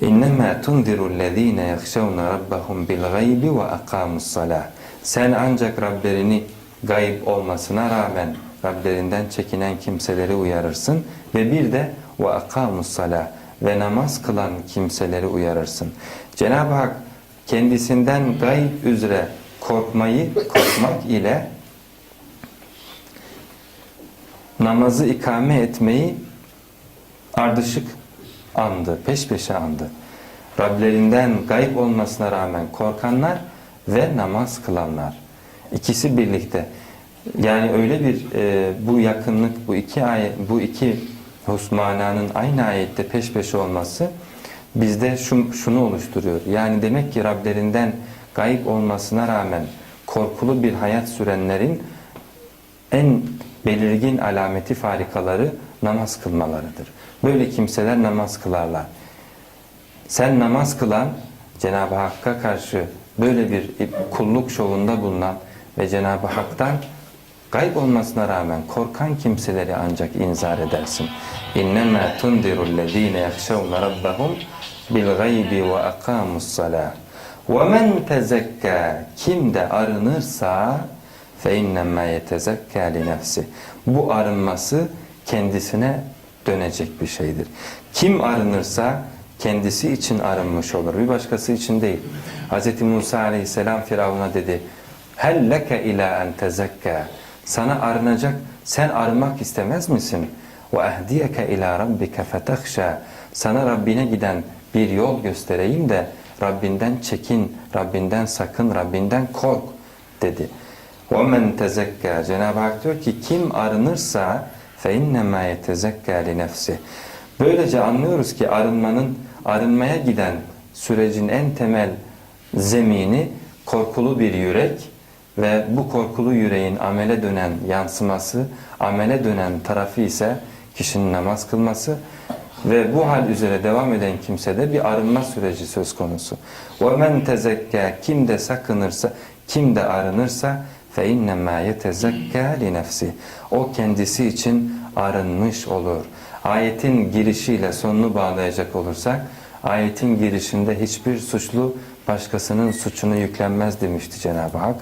İnnemâ tunzirul-lezîne yahşevne rabbahum bil gaybi ve akâmus-salâh. Sen ancak Rablerini gayb olmasına rağmen Rablerinden çekinen kimseleri uyarırsın ve bir de ve akamus-salâh ve namaz kılan kimseleri uyarırsın. Cenab-ı Hak kendisinden gayb üzere korkmayı korkmak ile namazı ikame etmeyi ardışık andı, peş peşe andı. Rablerinden gayb olmasına rağmen korkanlar ve namaz kılanlar. İkisi birlikte. Yani öyle bir e, bu yakınlık, bu iki ayet, bu iki husmananın aynı ayette peş peşe olması bizde şu, şunu oluşturuyor. Yani demek ki Rablerinden gayb olmasına rağmen korkulu bir hayat sürenlerin en belirgin alameti farikaları namaz kılmalarıdır. Böyle kimseler namaz kılarlar. Sen namaz kılan, Cenab-ı Hakk'a karşı böyle bir kulluk şovunda bulunan ve Cenab-ı Hak'tan gayb olmasına rağmen korkan kimseleri ancak inzar edersin. İnnemâ tundirullezîne yahşevne rabbahum bil gaybi ve. Ve men tezekkâ kim de arınırsa yetezekkâ li nefsi. Bu arınması kendisine dönecek bir şeydir. Kim arınırsa kendisi için arınmış olur. Bir başkası için değil. Hz. Musa aleyhisselam Firavun'a dedi. Hel leke ila en tezekka. Sana arınacak, sen arınmak istemez misin? Ve ehdiyeke ila rabbike fetehşa. Sana Rabbine giden bir yol göstereyim de Rabbinden çekin, Rabbinden sakın, Rabbinden kork dedi. وَمَنْ تَزَكَّى Cenab-ı Hak diyor ki kim arınırsa فَاِنَّمَا يَتَزَكَّى لِنَفْسِ Böylece anlıyoruz ki arınmanın, arınmaya giden sürecin en temel zemini korkulu bir yürek ve bu korkulu yüreğin amele dönen yansıması, amele dönen tarafı ise kişinin namaz kılması ve bu hal üzere devam eden kimsede bir arınma süreci söz konusu. وَمَنْ تَزَكَّى Kim de sakınırsa, kim de arınırsa fe innemâ yetezekka nefsi. O kendisi için arınmış olur. Ayetin girişiyle sonunu bağlayacak olursak, ayetin girişinde hiçbir suçlu başkasının suçunu yüklenmez demişti Cenab-ı Hak.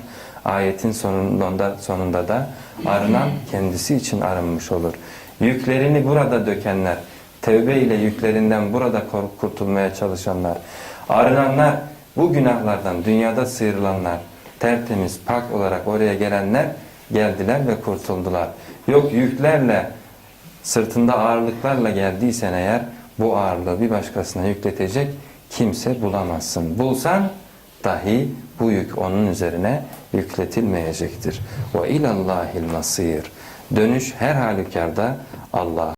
Ayetin sonunda, sonunda da arınan kendisi için arınmış olur. Yüklerini burada dökenler, tevbe ile yüklerinden burada kurtulmaya çalışanlar, arınanlar, bu günahlardan dünyada sıyrılanlar, tertemiz, pak olarak oraya gelenler geldiler ve kurtuldular. Yok yüklerle, sırtında ağırlıklarla geldiysen eğer bu ağırlığı bir başkasına yükletecek kimse bulamazsın. Bulsan dahi bu yük onun üzerine yükletilmeyecektir. Ve ilallahil masir. Dönüş her halükarda Allah